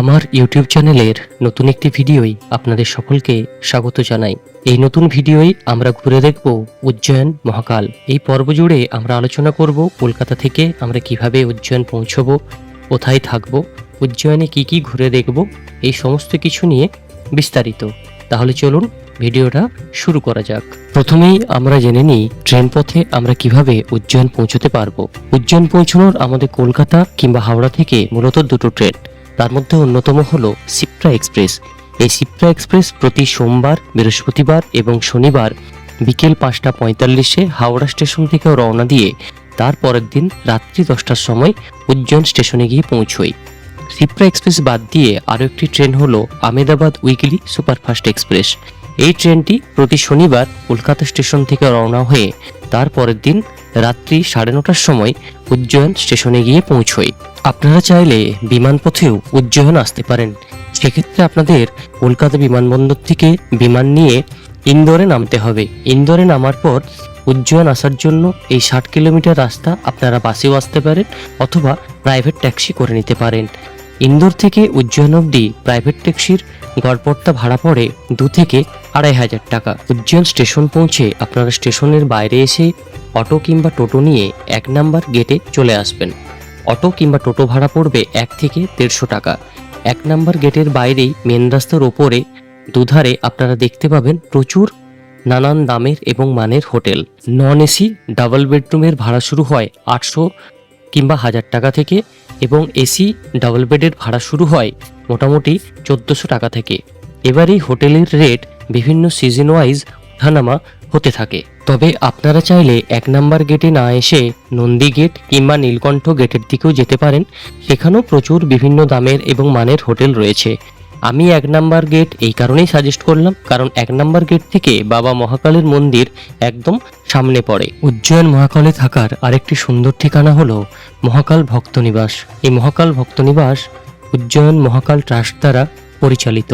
আমার ইউটিউব চ্যানেলের নতুন একটি ভিডিওই আপনাদের সকলকে স্বাগত জানাই। এই নতুন ভিডিওই আমরা ঘুরে দেখব উজ্জয়ন মহাকাল। এই পর্ব জুড়ে আমরা আলোচনা করব কলকাতা থেকে আমরা কীভাবে উজ্জয়ন পৌঁছব, কোথায় থাকব, উজ্জয়নে কি কি ঘুরে দেখব, এই সমস্ত কিছু নিয়ে বিস্তারিত। তাহলে চলুন ভিডিওটা শুরু করা যাক। প্রথমেই আমরা জেনে নিই ট্রেন পথে আমরা কীভাবে উজ্জয়ন পৌঁছতে পারব। উজ্জয়ন পৌঁছানোর আমাদের কলকাতা কিংবা হাওড়া থেকে মূলত দুটো ট্রেন। তার মধ্যে অন্যতম হলো সিপ্রা এক্সপ্রেস। এই সিপ্রা এক্সপ্রেস প্রতি সোমবার, বৃহস্পতিবার এবং শনিবার বিকেল পাঁচটা পঁয়তাল্লিশে হাওড়া স্টেশন থেকে রওনা দিয়ে তার পরের দিন রাত্রি দশটার সময় উজ্জয়ন স্টেশনে গিয়ে পৌঁছই। সিপ্রা এক্সপ্রেস বাদ দিয়ে আরও একটি ট্রেন হলো আমেদাবাদ উইকলি সুপারফাস্ট এক্সপ্রেস। এই ট্রেনটি প্রতি শনিবার কলকাতা স্টেশন থেকে রওনা হয়ে তার পরের দিন রাত্রি সাড়ে নটার সময় উজ্জয়ন স্টেশনে গিয়ে পৌঁছয় আপনারা চাইলে বিমান পথেও উজ্জয়ন আসতে পারেন। সেক্ষেত্রে আপনাদের কলকাতা বিমানবন্দর থেকে বিমান নিয়ে ইন্দোরে নামতে হবে। ইন্দোরে নামার পর উজ্জয়ন আসার জন্য এই ষাট কিলোমিটার রাস্তা আপনারা বাসেও আসতে পারেন অথবা প্রাইভেট ট্যাক্সি করে নিতে পারেন। ইন্দোর থেকে উজ্জয়ন অবধি প্রাইভেট ট্যাক্সির গড়পড়তা ভাড়া পড়ে দু থেকে আড়াই হাজার টাকা। উজ্জয়ন স্টেশন পৌঁছে আপনারা স্টেশনের বাইরে এসে অটো কিংবা টোটো নিয়ে এক নাম্বার গেটে চলে আসবেন। অটো কিংবা টোটো ভাড়া পড়বে এক থেকে দেড়শো টাকা। এক নাম্বার গেটের বাইরেই মেন রাস্তার ওপরে দুধারে আপনারা দেখতে পাবেন প্রচুর নানান দামের এবং মানের হোটেল। নন এসি, ডাবল বেডরুমের ভাড়া শুরু হয় আটশো কিংবা হাজার টাকা থেকে এবং এসি, ডাবল বেডের ভাড়া শুরু হয় মোটামুটি চোদ্দোশো টাকা থেকে। এবার এই হোটেলের রেট বিভিন্ন সিজন ওয়াইজ ওঠানামা হতে থাকে। তবে আপনারা চাইলে এক নাম্বার গেটে না এসে নন্দী গেট কিংবা নীলকণ্ঠ গেটের দিকেও যেতে পারেন। সেখানেও প্রচুর বিভিন্ন দামের এবং মানের হোটেল রয়েছে। আমি এক নাম্বার গেট এই কারণেই সাজেস্ট করলাম, কারণ এক নাম্বার গেট থেকে বাবা মহাকালের মন্দির একদম সামনে পড়ে। উজ্জয়ন মহাকালে থাকার আরেকটি সুন্দর ঠিকানা হলো মহাকাল ভক্তনিবাস। এই মহাকাল ভক্তনিবাস উজ্জয়ন মহাকাল ট্রাস্ট দ্বারা পরিচালিত।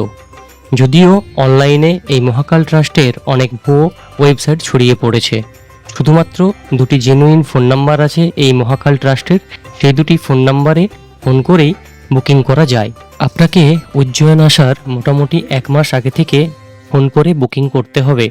যদিও অনলাইনে এই মহাকাল ট্রাস্টের অনেক ভুয়ো ওয়েবসাইট ছড়িয়ে পড়েছে। শুধুমাত্র দুটি জেনুইন ফোন নাম্বার আছে এই মহাকাল ট্রাস্টের, সেই দুটি ফোন নাম্বারে ফোন করেই বুকিং করা যায়। আপনাকে উজ্জয়ন আসার মোটামুটি এক মাস আগে থেকে ফোন করে বুকিং করতে হবে।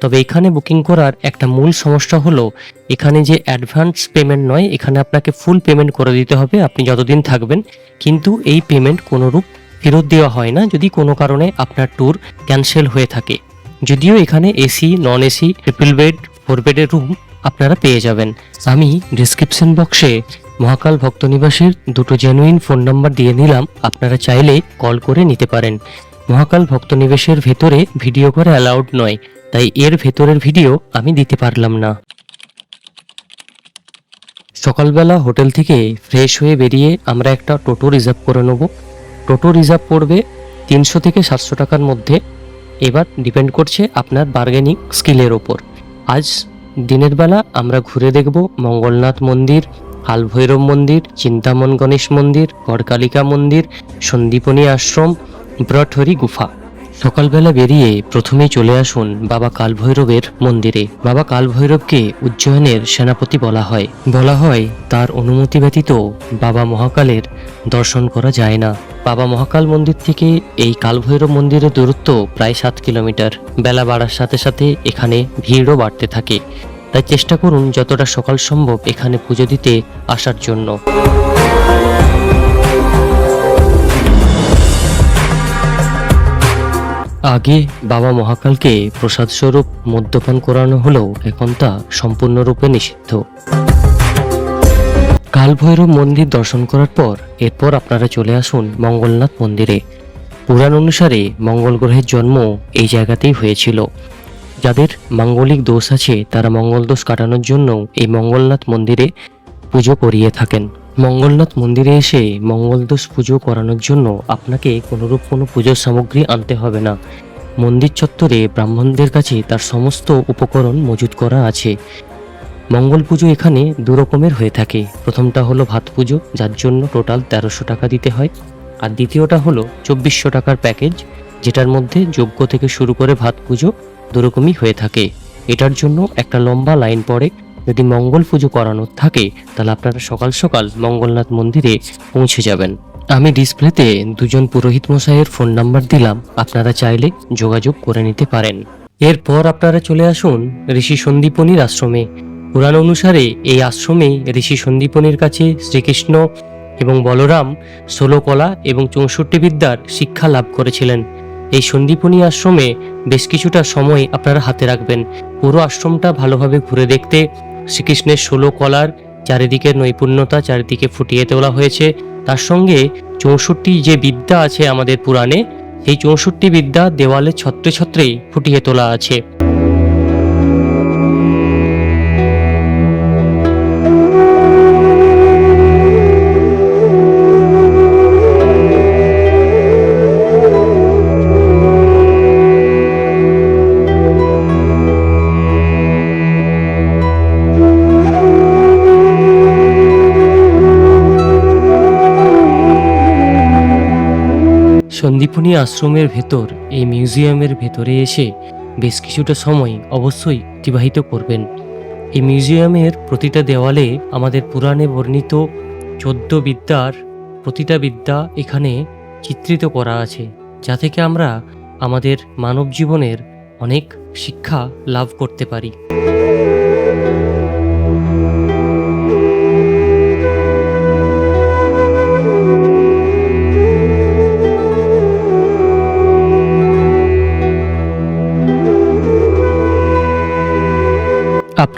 তবে এখানে বুকিং করার একটা মূল সমস্যা হলো, এখানে যে অ্যাডভান্স পেমেন্ট নয়, এখানে আপনাকে ফুল পেমেন্ট করে দিতে হবে, আপনি যতদিন থাকবেন। কিন্তু এই পেমেন্ট কোনোরূপ ফেরত দেওয়া হয় না যদি কোনো কারণে আপনার ট্যুর ক্যান্সেল হয়ে থাকে। যদিও এখানে AC non AC triple bed four বেডের রুম আপনারা পেয়ে যাবেন। আমি ডিসক্রিপশন বক্সে মহাকাল ভক্তনিবাসের দুটো জেনুইন ফোন নাম্বার দিয়ে নিলাম, আপনারা চাইলে কল করে নিতে পারেন। মহাকাল ভক্ত ভক্তনিবেশের ভেতরে ভিডিও করে অ্যালাউড নয়, তাই এর ভেতরের ভিডিও আমি দিতে পারলাম না। সকালবেলা হোটেল থেকে ফ্রেশ হয়ে বেরিয়ে আমরা একটা টোটো রিজার্ভ করে নেব। টোটো রিজার্ভ পড়বে তিনশো থেকে সাতশো টাকার মধ্যে। এবার ডিপেন্ড করছে আপনার বার্গেনিং স্কিলের ওপর। আজ দিনের বেলা আমরা ঘুরে দেখব মঙ্গলনাথ মন্দির হালভৈরব মন্দির, চিন্তামন গণেশ মন্দির, গড়কালিকা মন্দির, সন্দীপনী আশ্রম ব্রটহরি গুফা। সকালবেলা বেরিয়ে প্রথমেই চলে আসুন বাবা কালভৈরবের মন্দিরে। বাবা কালভৈরবকে উজ্জয়নের সেনাপতি বলা হয়। বলা হয়, তার অনুমতি ব্যতীত বাবা মহাকালের দর্শন করা যায় না। বাবা মহাকাল মন্দির থেকে এই কালভৈরব মন্দিরের দূরত্ব প্রায় সাত কিলোমিটার। বেলা বাড়ার সাথে সাথে এখানে ভিড়ও বাড়তে থাকে। তাই চেষ্টা করুন যতটা সকাল সম্ভব এখানে পুজো দিতে আসার জন্য। আগে বাবা মহাকালকে প্রসাদ স্বরূপ মদ্যপান করানো হলেও এখন তা সম্পূর্ণরূপে নিষিদ্ধ। কালভৈরব মন্দির দর্শন করার পর এরপর আপনারা চলে আসুন মঙ্গলনাথ মন্দিরে। পুরাণ অনুসারে মঙ্গল গ্রহের জন্ম এই জায়গাতেই হয়েছিল। যাদের মাঙ্গলিক দোষ আছে তারা মঙ্গল দোষ কাটানোর জন্য এই মঙ্গলনাথ মন্দিরে পুজো করিয়ে থাকেন। মঙ্গলনাথ মন্দিরে এসে মঙ্গলদোষ পুজো করানোর জন্য আপনাকে কোনোরূপ কোনো পুজোর সামগ্রী আনতে হবে না। মন্দির চত্বরে ব্রাহ্মণদের কাছে তার সমস্ত উপকরণ মজুত করা আছে। মঙ্গল পুজো এখানে দু রকমের হয়ে থাকে। প্রথমটা হলো ভাত পুজো, যার জন্য টোটাল তেরোশো টাকা দিতে হয়। আর দ্বিতীয়টা হলো চব্বিশশো টাকার প্যাকেজ, যেটার মধ্যে যজ্ঞ থেকে শুরু করে ভাত পুজো দুরকমই হয়ে থাকে। এটার জন্য একটা লম্বা লাইন পড়ে। যদি মঙ্গল পুজো করানোর থাকে, তাহলে আপনারা সকাল সকাল মঙ্গলনাথ মন্দিরে পৌঁছে যাবেন। আমি ডিসপ্লেতে দুজন পুরোহিত মশাইয়ের ফোন নাম্বার দিলাম। আপনারা চাইলে যোগাযোগ করে নিতে পারেন। এরপর আপনারা চলে আসুন ঋষি সন্দীপনীর আশ্রমে। পুরাণ অনুসারে এই আশ্রমেই ঋষি সন্দীপনীর কাছে শ্রীকৃষ্ণ এবং বলরাম ষোলো কলা এবং চৌষট্টি বিদ্যার শিক্ষা লাভ করেছিলেন। এই সন্দীপনী আশ্রমে বেশ কিছুটা সময় আপনারা হাতে রাখবেন। পুরো আশ্রমটা ভালোভাবে ঘুরে দেখতে শ্রীকৃষ্ণের ষোলো কলার চারিদিকের নৈপুণ্যতা চারিদিকে ফুটিয়ে তোলা হয়েছে। তার সঙ্গে চৌষট্টি যে বিদ্যা আছে আমাদের পুরাণে, সেই চৌষট্টি বিদ্যা দেওয়ালে ছত্রে ছত্রেই ফুটিয়ে তোলা আছে। সন্দীপনী আশ্রমের ভেতর, এই মিউজিয়ামের ভেতরে এসে বেশ কিছুটা সময় অবশ্যই অতিবাহিত করবেন। এই মিউজিয়ামের প্রতিটা দেওয়ালে আমাদের পুরাণে বর্ণিত চোদ্দ বিদ্যার প্রতিটা বিদ্যা এখানে চিত্রিত করা আছে, যা থেকে আমরা আমাদের মানব জীবনের অনেক শিক্ষা লাভ করতে পারি।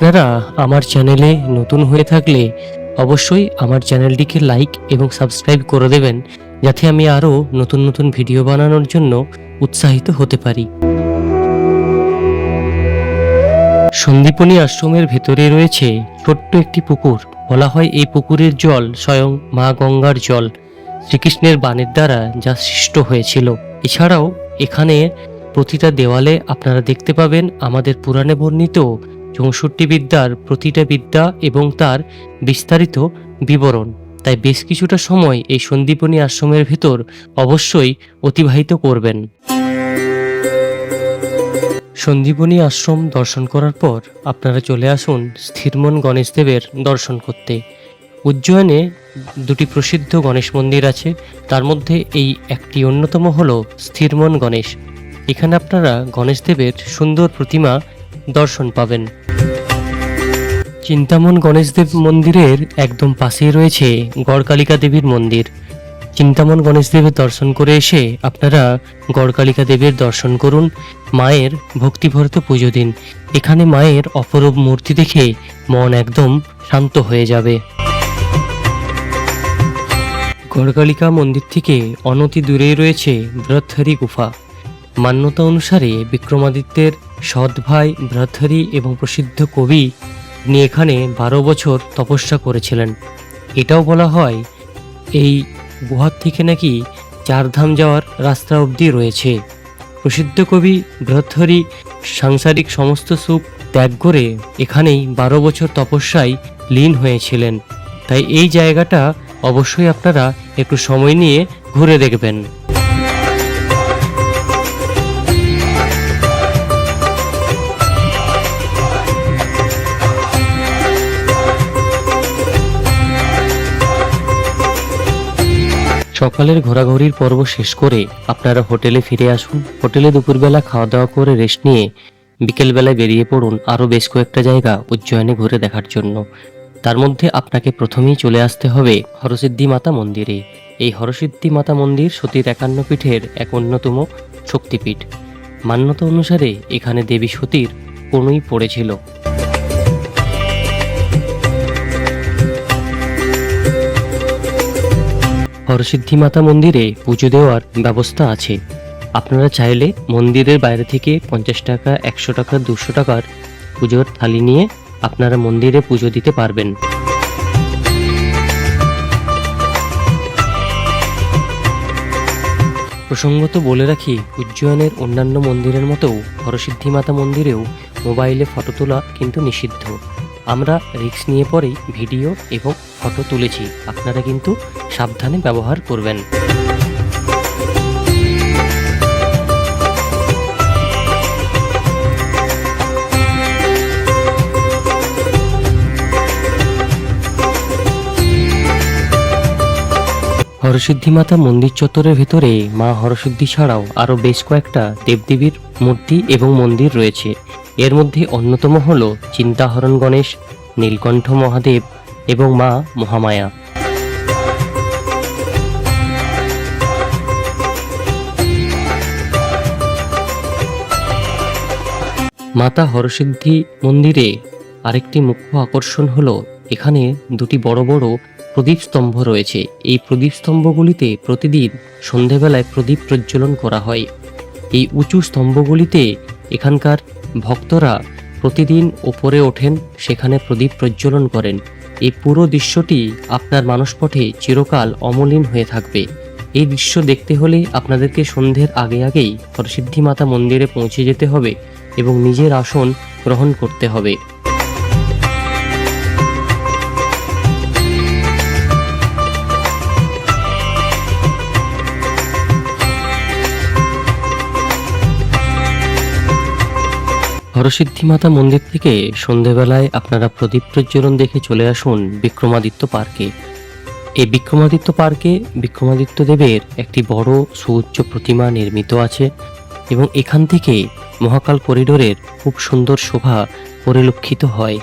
আপনারা আমার চ্যানেলে নতুন হয়ে থাকলে অবশ্যই আমার চ্যানেলটিকে লাইক এবং সাবস্ক্রাইব করে দেবেন, যাতে আমি আরও নতুন নতুন ভিডিও বানানোর জন্য উৎসাহিত হতে পারি। সন্দীপনী আশ্রমের ভেতরে রয়েছে ছোট্ট একটি পুকুর। বলা হয় এই পুকুরের জল স্বয়ং মা গঙ্গার জল। শ্রীকৃষ্ণের বাণের দ্বারা যা সৃষ্ট হয়েছিল। এছাড়াও এখানে প্রতিটা দেওয়ালে আপনারা দেখতে পাবেন আমাদের পুরাণে বর্ণিত চৌষট্টি বিদ্যার প্রতিটা বিদ্যা এবং তার বিস্তারিত বিবরণ। তাই বেশ কিছুটা সময় এই সন্দীপনী আশ্রমের ভেতর অবশ্যই অতিবাহিত করবেন। সন্দীপনী আশ্রম দর্শন করার পর আপনারা চলে আসুন স্থিরমন গণেশদেবের দর্শন করতে। উজ্জয়নে দুটি প্রসিদ্ধ গণেশ মন্দির আছে, তার মধ্যে এই একটি অন্যতম হল স্থিরমন গণেশ। এখানে আপনারা গণেশদেবের সুন্দর প্রতিমা দর্শন পাবেন। চিন্তামন গণেশদেব মন্দিরের একদম পাশেই রয়েছে গড়কালিকা দেবীর মন্দির। চিন্তামন গণেশদেবের দর্শন করে এসে আপনারা গড়কালিকা দেবীর দর্শন করুন, মায়ের ভক্তিভরত পুজো দিন। এখানে মায়ের অপরূপ মূর্তি দেখে মন একদম শান্ত হয়ে যাবে। গড়কালিকা মন্দির থেকে অনতি দূরেই রয়েছে বৃহত্থারি গুফা। মান্যতা অনুসারে বিক্রমাদিত্যের সৎ ভাই ভ্রাতৃ এবং প্রসিদ্ধ কবি তিনি এখানে বারো বছর তপস্যা করেছিলেন। এটাও বলা হয় এই গুহার থেকে নাকি চারধাম যাওয়ার রাস্তা অবধি রয়েছে। প্রসিদ্ধ কবি ভ্রাতৃ সাংসারিক সমস্ত সুখ ত্যাগ করে এখানেই বারো বছর তপস্যায় লীন হয়েছিলেন। তাই এই জায়গাটা অবশ্যই আপনারা একটু সময় নিয়ে ঘুরে দেখবেন। সকালের ঘোরাঘুরির পর্ব শেষ করে আপনারা হোটেলে ফিরে আসুন। হোটেলে দুপুরবেলা খাওয়া দাওয়া করে রেস্ট নিয়ে বিকেলবেলায় বেরিয়ে পড়ুন আরও বেশ কয়েকটা জায়গা উজ্জয়নে ঘুরে দেখার জন্য। তার মধ্যে আপনাকে প্রথমেই চলে আসতে হবে হরসিদ্ধি মাতা মন্দিরে। এই হরসিদ্ধি মাতা মন্দির সতীর একান্ন পীঠের এক অন্যতম শক্তিপীঠ। মান্যতা অনুসারে এখানে দেবী সতীর কোনোই পড়েছিল। হরসিদ্ধি মাতা মন্দিরে পুজো দেওয়ার ব্যবস্থা আছে। আপনারা চাইলে মন্দিরের বাইরে থেকে পঞ্চাশ টাকা, একশো টাকা, দুশো টাকার পুজোর থালি নিয়ে আপনারা মন্দিরে পুজো দিতে পারবেন। প্রসঙ্গত বলে রাখি, উজ্জয়নের অন্যান্য মন্দিরের মতো হরসিদ্ধি মাতা মন্দিরেও মোবাইলে ফটো তোলা কিন্তু নিষিদ্ধ। আমরা রিস্ক নিয়ে পরেই ভিডিও এবং ফটো তুলেছি। আপনারা কিন্তু সাবধানে ব্যবহার করবেন। হরসিদ্ধি মাতা মন্দির চত্বরের ভেতরে মা হরসিদ্ধি ছাড়াও আরও বেশ কয়েকটা দেবদেবীর মূর্তি এবং মন্দির রয়েছে। এর মধ্যে অন্যতম হল চিন্তাহরণ গণেশ, নীলকণ্ঠ মহাদেব এবং মা মহামায়া। মাতা হরসিদ্ধি মন্দিরে আরেকটি মুখ্য আকর্ষণ হল, এখানে দুটি বড় বড় প্রদীপ স্তম্ভ রয়েছে। এই প্রদীপ স্তম্ভগুলিতে প্রতিদিন সন্ধেবেলায় প্রদীপ প্রজ্বলন করা হয়। এই উঁচু স্তম্ভগুলিতে এখানকার ভক্তরা প্রতিদিন ওপরে ওঠেন, সেখানে প্রদীপ প্রজ্বলন করেন। এই পুরো দৃশ্যটি আপনার মানসপটে চিরকাল অমলিন হয়ে থাকবে। এই দৃশ্য দেখতে হলে আপনাদেরকে সন্ধ্যের আগে আগেই হরসিদ্ধি মাতা মন্দিরে পৌঁছে যেতে হবে এবং নিজের আসন গ্রহণ করতে হবে। হরসিদ্ধি মাতা মন্দির থেকে সন্ধেবেলায় আপনারা প্রদীপ প্রজ্বলন দেখে চলে আসুন বিক্রমাদিত্য পার্কে। এই বিক্রমাদিত্য পার্কে বিক্রমাদিত্য দেবের একটি বড় সুউচ্চ প্রতিমা নির্মিত আছে এবং এখান থেকে মহাকাল করিডোরের খুব সুন্দর শোভা পরিলক্ষিত হয়।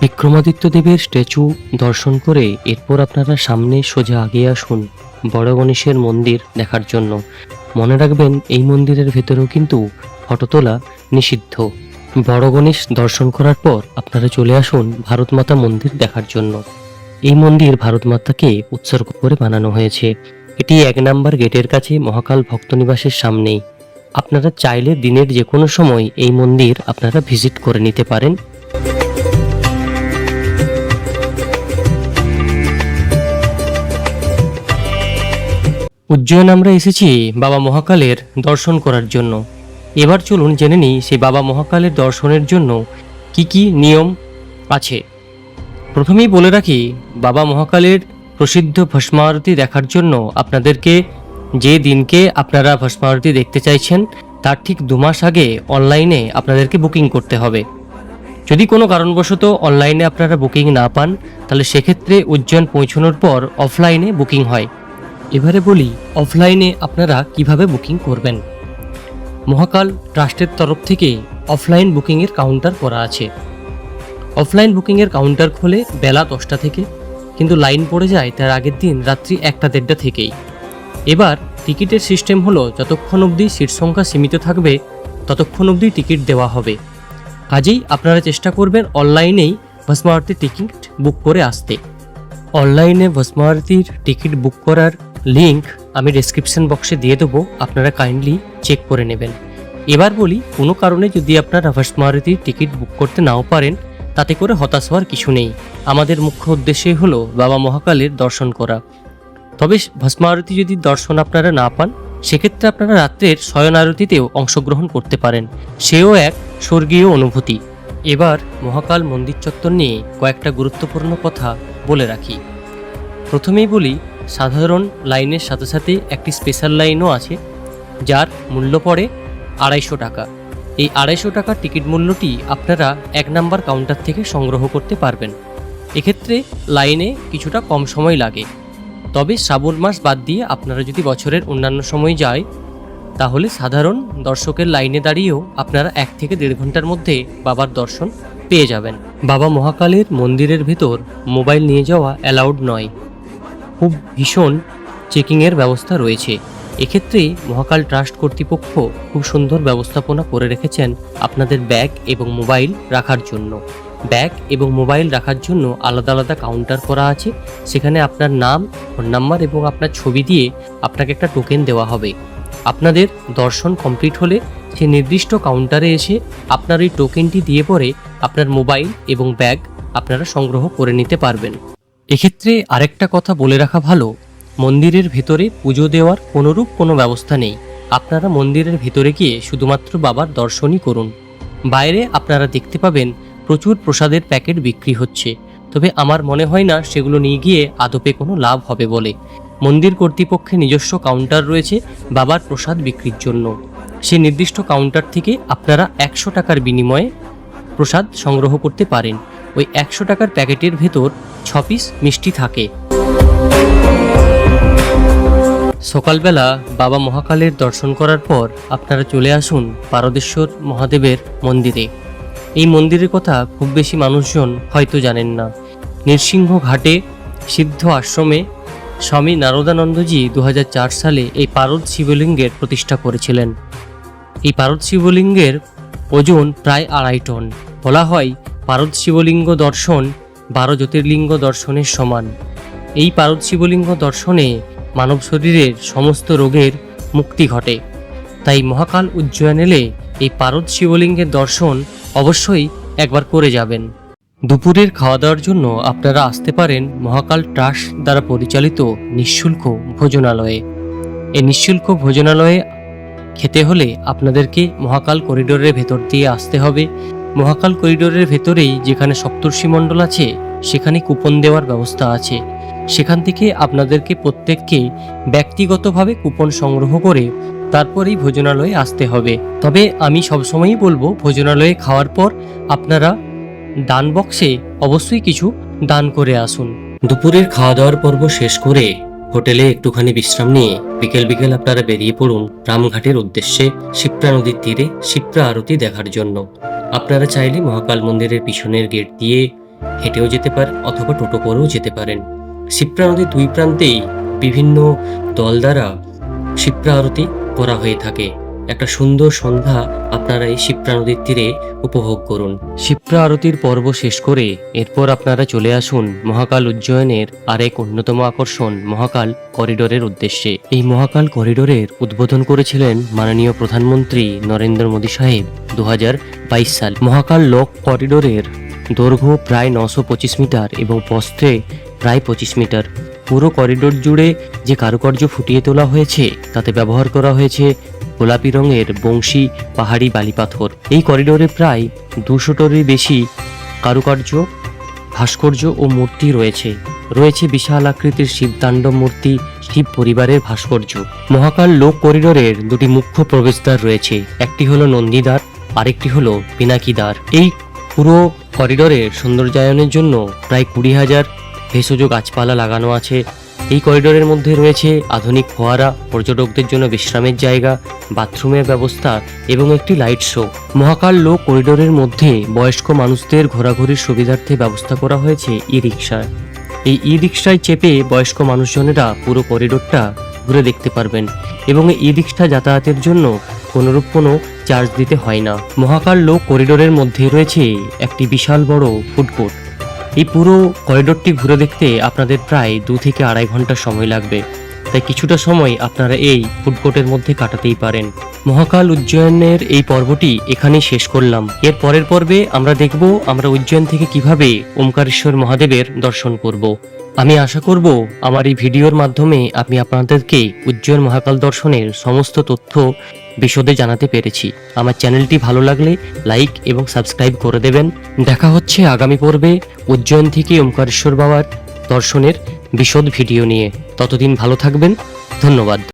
বিক্রমাদিত্য দেবের স্ট্যাচু দর্শন করে এরপর আপনারা সামনে সোজা আগিয়ে আসুন বড় গণেশের মন্দির দেখার জন্য। মনে রাখবেন, এই মন্দিরের ভেতরেও কিন্তু ফটো তোলা নিষিদ্ধ। বড় গণেশ দর্শন করার পর আপনারা চলে আসুন ভারত মাতা মন্দির দেখার জন্য। এই মন্দির ভারত মাতাকে উৎসর্গ করে বানানো হয়েছে। এটি এক নাম্বার গেটের কাছে মহাকাল ভক্তনিবাসের সামনেই। আপনারা চাইলে দিনের যে কোনো সময় এই মন্দির আপনারা ভিজিট করে নিতে পারেন। উজ্জয়ন আমরা এসেছি বাবা মহাকালের দর্শন করার জন্য। এবার চলুন জেনে নিই সেই বাবা মহাকালের দর্শনের জন্য কি কি নিয়ম আছে। প্রথমেই বলে রাখি, বাবা মহাকালের প্রসিদ্ধ ভস্মারতি দেখার জন্য আপনাদেরকে যে দিনকে আপনারা ভস্মারতি দেখতে চাইছেন, তার ঠিক দু মাস আগে অনলাইনে আপনাদেরকে বুকিং করতে হবে। যদি কোনো কারণবশত অনলাইনে আপনারা বুকিং না পান, তাহলে সেক্ষেত্রে উজ্জয়ন পৌঁছানোর পর অফলাইনে বুকিং হয়। এবারে বলি অফলাইনে আপনারা কীভাবে বুকিং করবেন? মহাকাল ট্রাস্টের তরফ থেকে অফলাইন বুকিংয়ের কাউন্টার করা আছে। অফলাইন বুকিংয়ের কাউন্টার খোলে বেলা দশটা থেকে, কিন্তু লাইন পড়ে যায় তার আগের দিন রাত্রি একটা দেড়টা থেকেই। এবার টিকিটের সিস্টেম হলো, যতক্ষণ অবধি সিট সংখ্যা সীমিত থাকবে, ততক্ষণ অবধি টিকিট দেওয়া হবে। কাজেই আপনারা চেষ্টা করবেন অনলাইনেই ভস্মারতির টিকিট বুক করে আসতে। অনলাইনে ভস্মারতির টিকিট বুক করার লিংক আমি ডেসক্রিপশন বক্সে দিয়ে দেবো, আপনারা কাইন্ডলি চেক করে নেবেন। এবার বলি, কোনো কারণে যদি আপনারা ভস্মারতির টিকিট বুক করতে নাও পারেন, তাতে করে হতাশ হওয়ার কিছু নেই। আমাদের মুখ্য উদ্দেশ্যই হলো বাবা মহাকালের দর্শন করা। তবে ভস্ম আরতি যদি দর্শন আপনারা না পান, সেক্ষেত্রে আপনারা রাত্রের শয়ন আরতিতেও অংশগ্রহণ করতে পারেন। সেও এক স্বর্গীয় অনুভূতি। এবার মহাকাল মন্দির চত্বর নিয়ে কয়েকটা গুরুত্বপূর্ণ কথা বলে রাখি। প্রথমেই বলি সাধারণ লাইনের সাথে সাথে একটি স্পেশাল লাইনও আছে, যার মূল্য পড়ে আড়াইশো টাকা। এই আড়াইশো টাকার টিকিট মূল্যটি আপনারা এক নাম্বার কাউন্টার থেকে সংগ্রহ করতে পারবেন। এক্ষেত্রে লাইনে কিছুটা কম সময় লাগে। তবে শ্রাবণ মাস বাদ দিয়ে আপনারা যদি বছরের অন্যান্য সময় যায়, তাহলে সাধারণ দর্শকের লাইনে দাঁড়িয়েও আপনারা এক থেকে দেড় ঘণ্টার মধ্যে বাবার দর্শন পেয়ে যাবেন। বাবা মহাকালের মন্দিরের ভেতর মোবাইল নিয়ে যাওয়া অ্যালাউড নয়। খুব ভীষণ চেকিংয়ের ব্যবস্থা রয়েছে। এক্ষেত্রে মহাকাল ট্রাস্ট কর্তৃপক্ষ খুব সুন্দর ব্যবস্থাপনা করে রেখেছেন আপনাদের ব্যাগ এবং মোবাইল রাখার জন্য। ব্যাগ এবং মোবাইল রাখার জন্য আলাদা আলাদা কাউন্টার করা আছে। সেখানে আপনার নাম, ফোন নাম্বার এবং আপনার ছবি দিয়ে আপনাকে একটা টোকেন দেওয়া হবে। আপনাদের দর্শন কমপ্লিট হলে সে নির্দিষ্ট কাউন্টারে এসে আপনার ওই টোকেনটি দিয়ে পরে আপনার মোবাইল এবং ব্যাগ আপনারা সংগ্রহ করে নিতে পারবেন। এক্ষেত্রে আরেকটা কথা বলে রাখা ভালো, মন্দিরের ভেতরে পুজো দেওয়ার কোনোরূপ কোনো ব্যবস্থা নেই। আপনারা মন্দিরের ভেতরে গিয়ে শুধুমাত্র বাবার দর্শনই করুন। বাইরে আপনারা দেখতে পাবেন প্রচুর প্রসাদের প্যাকেট বিক্রি হচ্ছে। তবে আমার মনে হয় না সেগুলো নিয়ে গিয়ে আদপে কোনো লাভ হবে বলে। মন্দির কর্তৃপক্ষের নিজস্ব কাউন্টার রয়েছে বাবার প্রসাদ বিক্রির জন্য। সেই নির্দিষ্ট কাউন্টার থেকে আপনারা একশো টাকার বিনিময়ে প্রসাদ সংগ্রহ করতে পারেন। ওই একশো টাকার প্যাকেটের ভেতর ছ পিস মিষ্টি থাকে। সকালবেলা বাবা মহাকালের দর্শন করার পর আপনারা চলে আসুন পারদেশ্বর মহাদেবের মন্দিরে। এই মন্দিরের কথা খুব বেশি মানুষজন হয়তো জানেন না। নৃসিংহ ঘাটে সিদ্ধ আশ্রমে স্বামী নারদানন্দজি দু হাজার চার সালে এই পারদ শিবলিঙ্গের প্রতিষ্ঠা করেছিলেন। এই পারদ শিবলিঙ্গের ওজন প্রায় আড়াই টন। বলা হয় পারদ শিবলিঙ্গ দর্শন, বারো জ্যোতির্লিঙ্গ দর্শনের সমান। এই পারদ শিবলিঙ্গ দর্শনে মানব শরীরের সমস্ত রোগের মুক্তি ঘটে। তাই মহাকাল উজ্জয়ন এলে এই পারদ শিবলিঙ্গের দর্শন অবশ্যই একবার করে যাবেন। দুপুরের খাওয়া দাওয়ার জন্য আপনারা আসতে পারেন মহাকাল ট্রাস্ট দ্বারা পরিচালিত নিঃশুল্ক ভোজনালয়ে। এই নিঃশুল্ক ভোজনালয়ে খেতে হলে আপনাদেরকে মহাকাল করিডোরের ভেতর দিয়ে আসতে হবে। মহাকাল করিডোরের ভেতরেই যেখানে সপ্তর্ষি মণ্ডল আছে, সেখানে কুপন দেওয়ার ব্যবস্থা আছে। সেখান থেকে আপনাদেরকে প্রত্যেককে ব্যক্তিগতভাবে কুপন সংগ্রহ করে তারপরেই ভোজনালয়ে আসতে হবে। তবে আমি সবসময়ই বলব, ভোজনালয়ে খাওয়ার পর আপনারা দান বক্সে অবশ্যই কিছু দান করে আসুন। দুপুরের খাওয়া দাওয়ার পর্ব শেষ করে হোটেলে একটুখানি বিশ্রাম নিয়ে বিকেল বিকেল আপনারা বেরিয়ে পড়ুন রামঘাটের উদ্দেশ্যে শিপ্রা নদীর তীরে শিপ্রা আরতি দেখার জন্য। আপনারা চাইলে মহাকাল মন্দিরের পিছনের গেট দিয়ে হেঁটেও যেতে পারেন অথবা টোটো করেও যেতে পারেন। শিপ্রা নদীর দুই প্রান্তেই বিভিন্ন দল দ্বারা শিপ্রা আরতি করা হয়ে থাকে। একটা সুন্দর সন্ধ্যা আপনারা এই শিপ্রা নদীর তীরে উপভোগ করুন। শিপ্রা আরতির পর্ব শেষ করে এরপর আপনারা চলে আসুন মহাকাল উজ্জয়নের আরেক অন্যতম আকর্ষণ, মহাকাল করিডোরের উদ্দেশ্যে। এই মহাকাল করিডোরের উদ্বোধন করেছিলেন মাননীয় প্রধানমন্ত্রী নরেন্দ্র মোদী সাহেব দু হাজার বাইশ সাল। মহাকাল লোক করিডোরের দৈর্ঘ্য প্রায় নশো পঁচিশ মিটার এবং প্রস্থে প্রায় পঁচিশ মিটার। পুরো করিডোর জুড়ে যে কারুকার্য ফুটিয়ে তোলা হয়েছে, তাতে ব্যবহার করা হয়েছে গোলাপি রঙের বংশী পাহাড়ি বালিপাথর। এই করিডোরে প্রায় দুশোটারই বেশি কারুকার্য, ভাস্কর্য ও মূর্তি রয়েছে। রয়েছে বিশাল আকৃতির শিবতাণ্ডব মূর্তি, শিব পরিবারের ভাস্কর্য। মহাকাল লোক করিডোরের দুটি মুখ্য প্রবেশদ্বার রয়েছে। একটি হলো নন্দীদ্বার, আরেকটি হলো পিনাকিদ্বার। এই পুরো করিডোরের সৌন্দর্যায়নের জন্য প্রায় কুড়ি হাজার ভেষজ গাছপালা লাগানো আছে। এই করিডোরের মধ্যে রয়েছে আধুনিক ফোয়ারা, পর্যটকদের জন্য বিশ্রামের জায়গা, বাথরুমের ব্যবস্থা এবং একটি লাইট শো। মহাকাল লো করিডোরের মধ্যে বয়স্ক মানুষদের ঘোরাঘুরির সুবিধার্থে ব্যবস্থা করা হয়েছে ই রিক্সায় এই ই রিক্সায় চেপে বয়স্ক মানুষজনেরা পুরো করিডোরটা ঘুরে দেখতে পারবেন এবং ই রিক্সা যাতায়াতের জন্য কোনোরূপ কোনো চার্জ দিতে হয় না। মহাকাল লো করিডোরের মধ্যে রয়েছে একটি বিশাল বড় ফুড কোর্ট। এই পুরো করিডোরটি ঘুরে দেখতে আপনাদের প্রায় দু থেকে আড়াই ঘণ্টা সময় লাগবে। তাই কিছুটা সময় আপনারা এই ফুড কোর্টের মধ্যে কাটাতেই পারেন। মহাকাল উজ্জয়নের এই পর্বটি এখানেই শেষ করলাম। এর পরের পর্বে আমরা দেখব আমরা উজ্জয়ন থেকে কীভাবে ওমকারেশ্বর মহাদেবের দর্শন করব। আমি আশা করব আমার এই ভিডিওর মাধ্যমে আমি আপনাদেরকে উজ্জয়ন মহাকাল দর্শনের সমস্ত তথ্য বিশদে জানাতে পেরেছি। আমার চ্যানেলটি ভালো লাগলে লাইক এবং সাবস্ক্রাইব করে দেবেন। দেখা হচ্ছে আগামী পর্বে উজ্জয়ন থেকে ওমকারেশ্বর বাবার দর্শনের বিশদ ভিডিও নিয়ে। ততদিন ভালো থাকবেন। ধন্যবাদ।